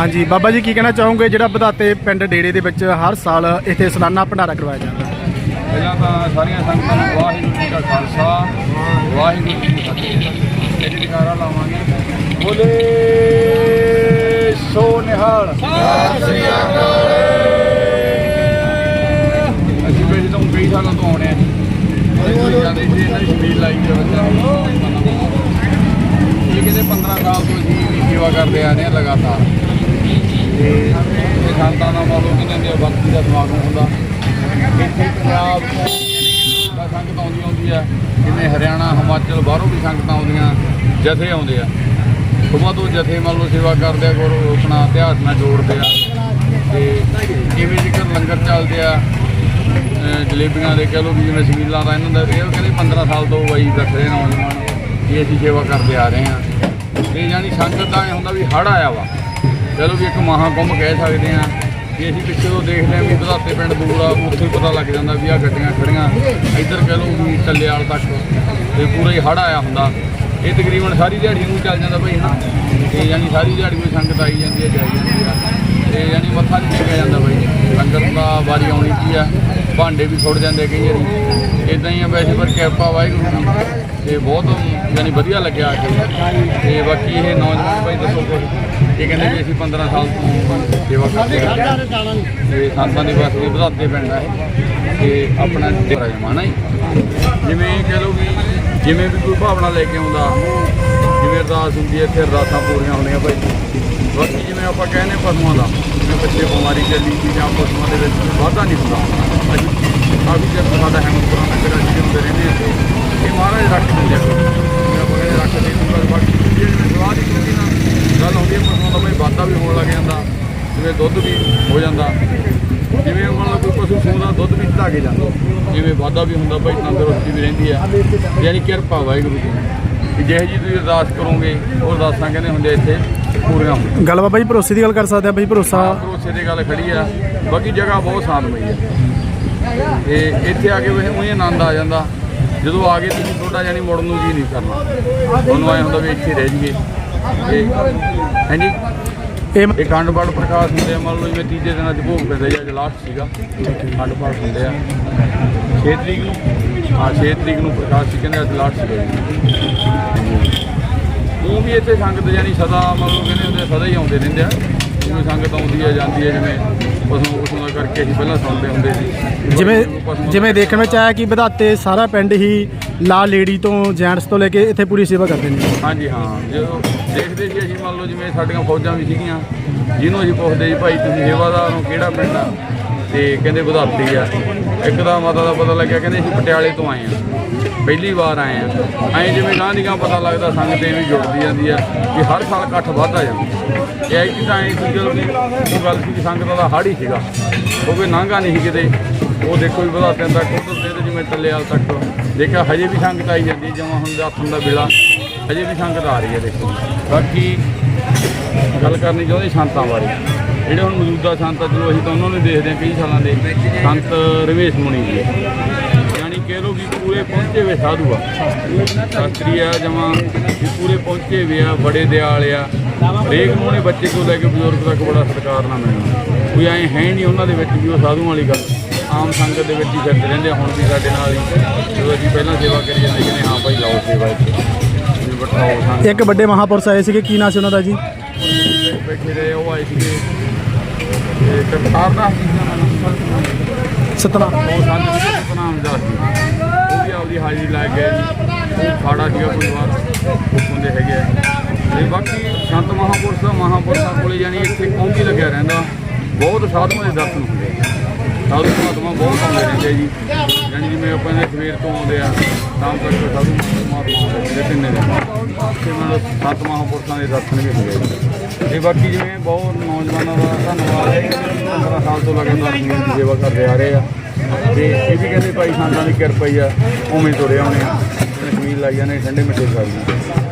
ਹਾਂਜੀ ਬਾਬਾ ਜੀ ਕੀ ਕਹਿਣਾ ਚਾਹੋਗੇ ਜਿਹੜਾ ਵਧਾਤੇ ਪਿੰਡ ਡੇੜੇ ਦੇ ਵਿੱਚ ਹਰ ਸਾਲ ਇੱਥੇ ਸਲਾਨਾ ਭੰਡਾਰਾ ਕਰਵਾਇਆ ਜਾਂਦਾ ਪਹਿਲਾਂ ਤਾਂ ਸਾਰੀਆਂ ਸੰਗਤਾਂ ਨੂੰ ਵਾਹਿਗੁਰੂ ਜੀ ਕਾ ਖਾਲਸਾ ਵਾਹਿਗੁਰੂ ਜੀ ਕੀ ਫਤਿਹ ਇਹ ਜਕਾਰਾ ਲਾਵਾਂਗੇ ਬੋਲੇ ਸੋ ਨਿਹਾਲ ਅਸੀਂ ਬੇਜ ਤੋਂ ਕਈ ਸਾਲਾਂ ਤੋਂ ਆਉਣੇ ਆ ਜੀ ਅਸੀਂ ਜਾਂਦੇ ਸੀ ਇਹਨਾਂ ਦੀ ਸ਼ਮੀਲ ਲਾਈ ਹੋਈ ਹੈ ਇਹ ਕਿਤੇ 15 ਸਾਲ ਤੋਂ ਅਸੀਂ ਸੇਵਾ ਕਰਦੇ ਆ ਰਹੇ ਹਾਂ ਲਗਾਤਾਰ ਤੇ ਇਹ ਸੰਤਾਂ ਦਾ ਮਾਲੋ ਕਿਹਨਾਂ ਦੇ ਵਕਤੀ ਦਾ ਸਮਾਗਮ ਹੁੰਦਾ। ਇੱਥੇ ਪੰਜਾਬ ਤੋਂ ਦਾ ਸੰਗਤ ਆਉਂਦੀ ਆਉਂਦੀ ਆ ਜਿਵੇਂ ਹਰਿਆਣਾ, ਹਿਮਾਚਲ, ਬਾਹਰੋਂ ਵੀ ਸੰਗਤਾਂ ਆਉਂਦੀਆਂ, ਜਥੇ ਆਉਂਦੇ ਆ। ਸੁਬਾਹ ਤੋਂ ਜਥੇ ਮੰਨ ਲਓ ਸੇਵਾ ਕਰਦੇ ਆ, ਗੁਰੂ ਆਪਣਾ ਇਤਿਹਾਸ ਨਾਲ ਜੋੜਦੇ ਆ। ਤੇ ਜਿਵੇਂ ਜ਼ਿਕਰ ਲੰਗਰ ਚੱਲਦੇ ਆ ਜਲੇਬੀਆਂ ਦੇ, ਕਹ ਲਓ ਵੀ ਜਿਵੇਂ ਸਬੀਲਾਂ ਦਾ ਇਹਨਾਂ ਦਾ, ਇਹ ਕਹਿੰਦੇ 15 ਸਾਲ ਤੋਂ ਬਾਈ ਦੱਸ ਰਹੇ ਨੌਜਵਾਨ ਕਿ ਅਸੀਂ ਸੇਵਾ ਕਰਦੇ ਆ ਰਹੇ ਹਾਂ। ਤੇ ਯਾਨੀ ਸੰਗਤ ਦਾ ਇਹ ਹੁੰਦਾ ਵੀ ਹੜ ਆਇਆ ਵਾ। ਚਲੋ ਵੀ ਇੱਕ ਮਹਾਕੁੰਭ ਕਹਿ ਸਕਦੇ ਆ ਕਿ ਅਸੀਂ ਪਿੱਛੇ ਤੋਂ ਦੇਖਦੇ ਆ ਵੀ ਵਧਾਤੇ ਪਿੰਡ ਦੂਰ ਆ, ਉੱਥੇ ਹੀ ਪਤਾ ਲੱਗ ਜਾਂਦਾ ਵੀ ਆ ਗੱਡੀਆਂ ਖੜੀਆਂ ਇੱਧਰ ਕਹ ਲਓ ਵੀ ਟੱਲੇਵਾਲ ਤੱਕ ਤੇ ਪੂਰਾ ਹੀ ਹੜ ਆਇਆ ਹੁੰਦਾ। ਇਹ ਤਕਰੀਬਨ ਸਾਰੀ ਦਿਹਾੜੀ ਨੂੰ ਚੱਲ ਜਾਂਦਾ ਭਾਈ, ਹਨਾ? ਤੇ ਯਾਨੀ ਸਾਰੀ ਦਿਹਾੜੀ ਕੋਈ ਸੰਗਤ ਆਈ ਜਾਂਦੀ ਹੈ, ਜਾਈ ਜਾਂਦੀ ਆ ਤੇ ਯਾਨੀ ਮੱਥਾ ਨਹੀਂ ਟੇਕਿਆ ਜਾਂਦਾ ਬਾਈ ਲੰਗਰ ਦਾ ਵਾਰੀ ਆਉਣੀ ਕੀ ਆ, ਭਾਂਡੇ ਵੀ ਛੁੱਟ ਜਾਂਦੇ ਕਈ ਵਾਰੀ। ਇਦਾਂ ਹੀ ਆ ਵੈਸੇ ਪਰ ਕਿਰਪਾ ਵਾਹਿਗੁਰੂ ਦੀ। ਤੇ ਬਹੁਤ ਯਾਨੀ ਵਧੀਆ ਲੱਗਿਆ ਆ ਕੇ। ਤੇ ਬਾਕੀ ਇਹ ਨੌਜਵਾਨ ਭਾਈ ਦੱਸੋ ਕੁਝ ਇਹ ਕਹਿੰਦੇ ਵੀ ਅਸੀਂ 15 ਸਾਲ ਤੋਂ ਸੇਵਾ ਕਰਦੇ ਆ ਤੇ ਸੰਤਾਂ ਦੇ ਵਾਸਤੇ ਵਧਾਤੇ ਤੇ ਆਪਣਾ ਡੇਰਾ ਜਮਾਨਾ ਹੀ। ਜਿਵੇਂ ਕਹ ਲਓ ਵੀ ਜਿਵੇਂ ਵੀ ਕੋਈ ਭਾਵਨਾ ਲੈ ਕੇ ਆਉਂਦਾ ਜਿਵੇਂ ਅਰਦਾਸ ਹੁੰਦੀ ਹੈ ਇੱਥੇ ਅਰਦਾਸਾਂ ਪੂਰੀਆਂ ਹੁੰਦੀਆਂ ਭਾਈ। ਬਾਕੀ ਜਿਵੇਂ ਆਪਾਂ ਕਹਿੰਦੇ ਪਸ਼ੂਆਂ ਦਾ ਜਿਵੇਂ ਬੱਚੇ ਬਿਮਾਰੀ ਚੱਲੀ ਸੀ ਜਾਂ ਪਸ਼ੂਆਂ ਦੇ ਵਿੱਚ ਵਾਧਾ ਨਹੀਂ ਹੁੰਦਾ। ਅਸੀਂ ਕਾਫੀ ਚਿਰ ਸਾਡਾ ਹੈਮਪੁਰਾ ਨਗਰ ਅਸੀਂ ਹੁੰਦੇ ਰਹਿੰਦੇ ਹਾਂ ਇੱਥੇ। ਇਹ ਮਹਾਰਾਜ ਰੱਖ ਦਿੰਦੇ ਆ ਜਿਵੇਂ ਆਪਾਂ ਕਹਿੰਦੇ ਰੱਖ ਦੇ ਬਸ ਬਾਕੀ ਦੂਜੀ ਜਿਵੇਂ ਸਵਾਦ ਹੀ ਹੁੰਦੀ ਨਾ ਗੱਲ ਆਉਂਦੀ ਹੈ ਵਾਧਾ ਵੀ ਹੋਣ ਲੱਗ ਜਾਂਦਾ ਜਿਵੇਂ ਦੁੱਧ ਵੀ ਹੋ ਜਾਂਦਾ। ਜਿਵੇਂ ਉਹਨਾਂ ਕੋਈ ਪਸ਼ੂ ਸੂਦਾ ਦੁੱਧ ਵੀ ਚੜਾ ਕੇ ਜਾਂਦਾ। ਜਿਵੇਂ ਵਾਧਾ ਵੀ ਹੁੰਦਾ ਭਾਈ ਤੰਦਰੁਸਤੀ ਵੀ ਰਹਿੰਦੀ ਆ। ਯਾਨੀ ਕਿਰਪਾ ਵਾਹਿਗੁਰੂ ਦੀ। ਕਿ ਜਿਹੇ ਜੀ ਤੁਸੀਂ ਅਰਦਾਸ ਕਰੋਗੇ ਉਹ ਅਰਦਾਸਾਂ ਕਹਿੰਦੇ ਹੁੰਦੇ ਇੱਥੇ ਪੂਰੀਆਂ ਗੱਲ ਬਾਬਾ ਜੀ ਭਰੋਸੇ ਦੀ ਗੱਲ ਕਰ ਸਕਦੇ ਆ ਬਈ ਭਰੋਸਾ। ਭਰੋਸੇ ਦੀ ਗੱਲ ਖੜੀ ਆ। ਬਾਕੀ ਜਗ੍ਹਾ ਬਹੁਤ ਸ਼ਾਂਤਮਈ ਆ। ਤੇ ਇੱਥੇ ਆ ਕੇ ਉਹੀ ਆਨੰਦ ਆ ਜਾਂਦਾ। ਜਦੋਂ ਆ ਗਏ ਤੁਸੀਂ ਤੁਹਾਡਾ ਯਾਨੀ ਮੁੜਨ ਨੂੰ ਜੀ ਨਹੀਂ ਕਰਨਾ। ਤੁਹਾਨੂੰ ਐ ਹੁੰਦਾ ਵੀ ਇੱਥੇ ਰਹਿ ਜੀਏ ਹਾਂਜੀ? ਇਹ ਇਹ ਖੰਡ ਪਾਠ ਪ੍ਰਕਾਸ਼ ਹੁੰਦੇ ਆ ਮੰਨ ਲਓ ਜਿਵੇਂ ਤੀਜੇ ਦਿਨਾਂ 'ਚ ਭੋਗ ਪੈਂਦਾ ਜਾਂ ਅੱਜ ਲਾਸਟ ਸੀਗਾ। ਖੰਡ ਪਾਠ ਹੁੰਦੇ ਆ। 6 ਤਰੀਕ ਨੂੰ ਹਾਂ 6 ਤਰੀਕ ਨੂੰ ਪ੍ਰਕਾਸ਼ ਸੀ ਕਹਿੰਦੇ ਅੱਜ ਲਾਸਟ ਸੀਗਾ ਜੀ। ਉਹ ਵੀ ਇੱਥੇ ਸੰਗਤ ਜਾਨੀ ਸਦਾ ਮੰਨ ਲਓ ਕਹਿੰਦੇ ਹੁੰਦੇ ਸਦਾ ਹੀ ਆਉਂਦੇ ਰਹਿੰਦੇ ਆ। ਜਿਵੇਂ ਸੰਗਤ ਆਉਂਦੀ ਆ ਜਾਂਦੀ ਆ ਜਿਵੇਂ ਪਸ਼ੂ ਪਸ਼ੂ ਦਾ ਕਰਕੇ ਅਸੀਂ ਪਹਿਲਾਂ ਸੁਣਦੇ ਹੁੰਦੇ ਸੀ। ਜਿਵੇਂ ਪਸ਼ੂਆਂ ਜਿਵੇਂ ਦੇਖਣ ਵਿੱਚ ਆਇਆ ਕਿ ਵਧਾਤੇ ਸਾਰਾ ਪਿੰਡ ਹੀ ਲਾ ਲੇਡੀ ਤੋਂ ਜੈਂਟਸ ਤੋਂ ਲੈ ਕੇ ਇੱਥੇ ਪੂਰੀ ਸੇਵਾ ਕਰਦੇ ਨੇ। ਹਾਂਜੀ ਹਾਂ ਜਦੋਂ ਦੇਖਦੇ ਸੀ ਅਸੀਂ, ਮੰਨ ਲਓ ਜਿਵੇਂ ਸਾਡੀਆਂ ਫੌਜਾਂ ਵੀ ਸੀਗੀਆਂ, ਜਿਹਨੂੰ ਅਸੀਂ ਪੁੱਛਦੇ ਜੀ ਭਾਈ ਤੁਸੀਂ ਸੇਵਾਦਾਰ ਹੋ, ਕਿਹੜਾ ਪਿੰਡ ਆ? ਤੇ ਕਹਿੰਦੇ ਵਧਾਤੀ ਆ। ਇੱਕ ਦਾ ਮਾਤਾ ਦਾ ਪਤਾ ਲੱਗਿਆ, ਕਹਿੰਦੇ ਅਸੀਂ ਪਟਿਆਲੇ ਤੋਂ ਆਏ ਆ ਪਹਿਲੀ ਵਾਰ ਆਏ ਆ ਐਂ ਜਿਵੇਂ ਗਾਂ ਦੀ ਗਾਂ ਪਤਾ ਲੱਗਦਾ, ਸੰਗਤ ਐਵੇਂ ਜੁੜਦੀ ਜਾਂਦੀ ਆ ਕਿ ਹਰ ਸਾਲ ਇਕੱਠ ਵੱਧਦਾ ਜਾਂਦਾ। ਇਹ ਐ ਕਿ ਤਾਂ ਐਂ ਸੀ ਜਦੋਂ ਵੀ ਉਹ ਗੱਲ ਸੀ ਕਿ ਸੰਗਤ ਦਾ ਹੜ ਹੀ ਸੀਗਾ। ਕਿਉਂਕਿ ਨਾਂਗਾ ਨਹੀਂ ਸੀ ਕਿਤੇ। ਉਹ ਦੇਖੋ ਵੀ ਵਧਾਤਿਆਂ ਤੱਕ ਉਧਰ ਦੇ ਤੇ ਜਿਵੇਂ ਟੱਲੇਵਾਲ ਤੱਕ ਦੇਖਿਆ, ਹਜੇ ਵੀ ਸੰਗਤ ਆਈ ਜਾਂਦੀ ਜਿਵੇਂ ਹੁਣ ਦਾਤਨ ਦਾ ਵੇਲਾ। ਹਜੇ ਵੀ ਸੰਗਤ ਆ ਰਹੀ ਹੈ ਦੇਖੋ। ਬਾਕੀ ਗੱਲ ਕਰਨੀ ਚਾਹੁੰਦੇ ਸੰਤਾਂ ਬਾਰੇ। ਜਿਹੜੇ ਹੁਣ ਮੌਜੂਦਾ ਸੰਤ ਆ, ਚਲੋ ਅਸੀਂ ਤਾਂ ਉਹਨਾਂ ਨੂੰ ਦੇਖਦੇ ਹਾਂ, ਕਈ ਸਾਲਾਂ ਦੇ ਸੰਤ ਰਮੇਸ਼ ਮੁਨੀ ਜੀ। ਯਾਨੀ ਕਹਿ ਲਓ ਕਿ ਪੂਰੇ ਪਹੁੰਚੇ ਹੋਏ ਸਾਧੂ ਆ। ਸ਼ਾਸਤਰੀ ਆ ਜਮਾਂ, ਵੀ ਪੂਰੇ ਪਹੁੰਚੇ ਹੋਏ ਆ, ਬੜੇ ਦਿਆਲ ਆ। ਹਰੇਕ ਨੂੰ ਉਹਨੇ ਬੱਚੇ ਤੋਂ ਲੈ ਕੇ ਬਜ਼ੁਰਗ ਤੱਕ ਬੜਾ ਸਤਿਕਾਰ ਨਾਲ ਮਿਲਣਾ। ਕੋਈ ਐਂ ਹੈ ਨਹੀਂ ਉਹਨਾਂ ਦੇ ਵਿੱਚ ਵੀ ਉਹ ਸਾਧੂਆਂ ਵਾਲੀ ਗੱਲ। ਆਮ ਸੰਗਤ ਦੇ ਵਿੱਚ ਹੀ ਫਿਰਦੇ ਰਹਿੰਦੇ ਆ, ਹੁਣ ਵੀ ਸਾਡੇ ਨਾਲ ਹੀ। ਜਦੋਂ ਅਸੀਂ ਪਹਿਲਾਂ ਸੇਵਾ ਕਰੀ ਜਾਂਦੇ ਕਹਿੰਦੇ ਹਾਂ ਭਾਈ ਲਾਓ ਸੇਵਾ ਇੱਥੇ। ਵੀ ਬਿਠਾਓ ਸੰਗਤ ਇੱਕ ਵੱਡੇ ਮਹਾਪੁਰਸ਼ ਆਏ ਸੀਗੇ ਕੀ ਨਾਂ ਸੀ ਉਹਨਾਂ ਦਾ ਜੀ? ਬੈਠੇ ਰਹੇ ਉਹ ਆਏ ਸੀਗੇ। ਤੇ ਕਰਤਾਰ ਦਾ। ਸਤਨਾਮ। ਉਹ ਸੰਤ ਜੀ ਦਾ ਸੀ। ਉਹ ਵੀ ਆਪਦੀ ਹਾਜ਼ਰੀ ਲਾ ਕੇ ਗਏ ਜੀ। ਉਹ ਖਾੜਾ ਸੀਗਾ ਕੋਈ ਵਾਰ ਉੱਥੋਂ ਦੇ ਹੈਗੇ ਆ। ਤੇ ਬਾਕੀ ਸੰਤ ਮਹਾਂਪੁਰਸ਼ ਦਾ ਮਹਾਂਪੁਰਸ਼ਾਂ ਕੋਲੇ ਯਾਨੀ ਇੱਥੇ ਪਹੁੰਚੀ ਲੱਗਿਆ ਰਹਿੰਦਾ। ਬਹੁਤ ਸਾਧੂਆਂ ਦੇ ਦਰਸ਼ਨ ਹੁੰਦੇ ਆ। ਸਾਧੂ ਮਹਾਤਮਾ ਬਹੁਤ ਆਉਂਦੇ ਰਹਿੰਦੇ ਜੀ ਯਾਨੀ ਜਿਵੇਂ ਆਪਾਂ ਨੇ ਸਵੇਰ ਤੋਂ ਆਉਂਦੇ ਆ, ਸ਼ਾਮ ਤੱਕ ਸਾਧੂ ਮਹਾਤਮਾ ਆਉਂਦੇ ਤਿੰਨੇ ਦਿਨ ਤੇ ਨਾਲ ਸੱਤ ਮਹਾਂਪੁਰਸ਼ਾਂ ਦੇ ਦਰਸ਼ਨ ਵੀ ਹੁੰਦੇ ਆ ਜੀ। ਤੇ ਬਾਕੀ ਜਿਵੇਂ ਬਹੁਤ ਨੌਜਵਾਨਾਂ ਦਾ ਧੰਨਵਾਦ ਹੈ। 15 ਸਾਲ ਤੋਂ ਲਗਾਤਾਰ ਸੰਗਤ ਦੀ ਸੇਵਾ ਕਰਦੇ ਆ ਰਹੇ ਆ। ਤੇ ਇਹ ਵੀ ਕਹਿੰਦੇ ਭਾਈ ਸੰਤਾਂ ਦੀ ਕਿਰਪਾ ਹੀ ਆ, ਉਵੇਂ ਤੁਰੇ ਆਉਣੇ ਆ। ਜਿਵੇਂ ਕਮੀਲ ਲਾਈ ਜਾਂਦੇ ਠੰਡੇ ਮਿੱਠੇ ਖਾਈ ਜਾਂਦੇ